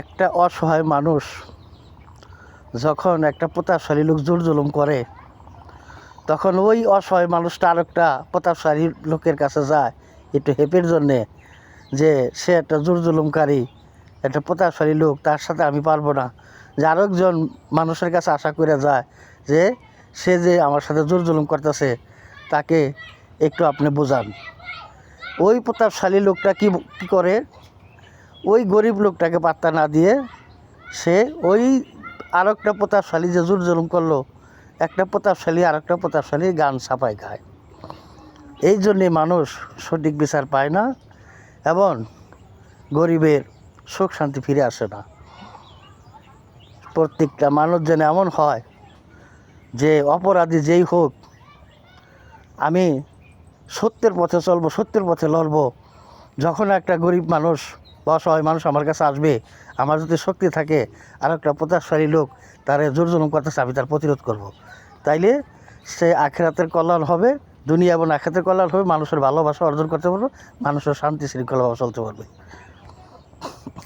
একটা অসহায় মানুষ যখন একটা প্রতাপশালী লোক জোর জুলুম করে, তখন ওই অসহায় মানুষটা আরেকটা প্রতাপশালী লোকের কাছে যায় একটু হেপের জন্যে যে সে একটা জোর জুলুমকারী, একটা প্রতাপশালী লোক, তার সাথে আমি পারব না। যে আরেকজন মানুষের কাছে আশা করে যায় যে সে যে আমার সাথে জোর জুলুম করতেছে, তাকে একটু আপনি বোঝান। ওই প্রতাপশালী লোকটা কি, কী করে? ওই গরিব লোকটাকে পাত্তা না দিয়ে সে ওই আর একটা প্রতাপশালী যে জোর জুলুম করল, একটা প্রতাপশালী আর একটা প্রতাপশালী গান ছাপায় খায়। এই জন্যে মানুষ সঠিক বিচার পায় না এবং গরিবের সুখ শান্তি ফিরে আসে না। প্রত্যেকটা মানুষ যেন এমন হয় যে অপরাধী যেই হোক, আমি সত্যের পথে চলবো, সত্যের পথে লড়বো। যখন একটা গরিব মানুষ বা অসহায় মানুষ আমার কাছে আসবে, আমার যদি শক্তি থাকে আর একটা প্রতাপশালী লোক তারে জোর জুলুম করতেছে, আমি তার প্রতিরোধ করব। তাইলে সে আখেরাতের কল্যাণ হবে, দুনিয়া এবং আখেরাতের কল্যাণ হবে, মানুষের ভালোবাসা অর্জন করতে পারবে, মানুষের শান্তি শৃঙ্খলাভাবে চলতে পারবে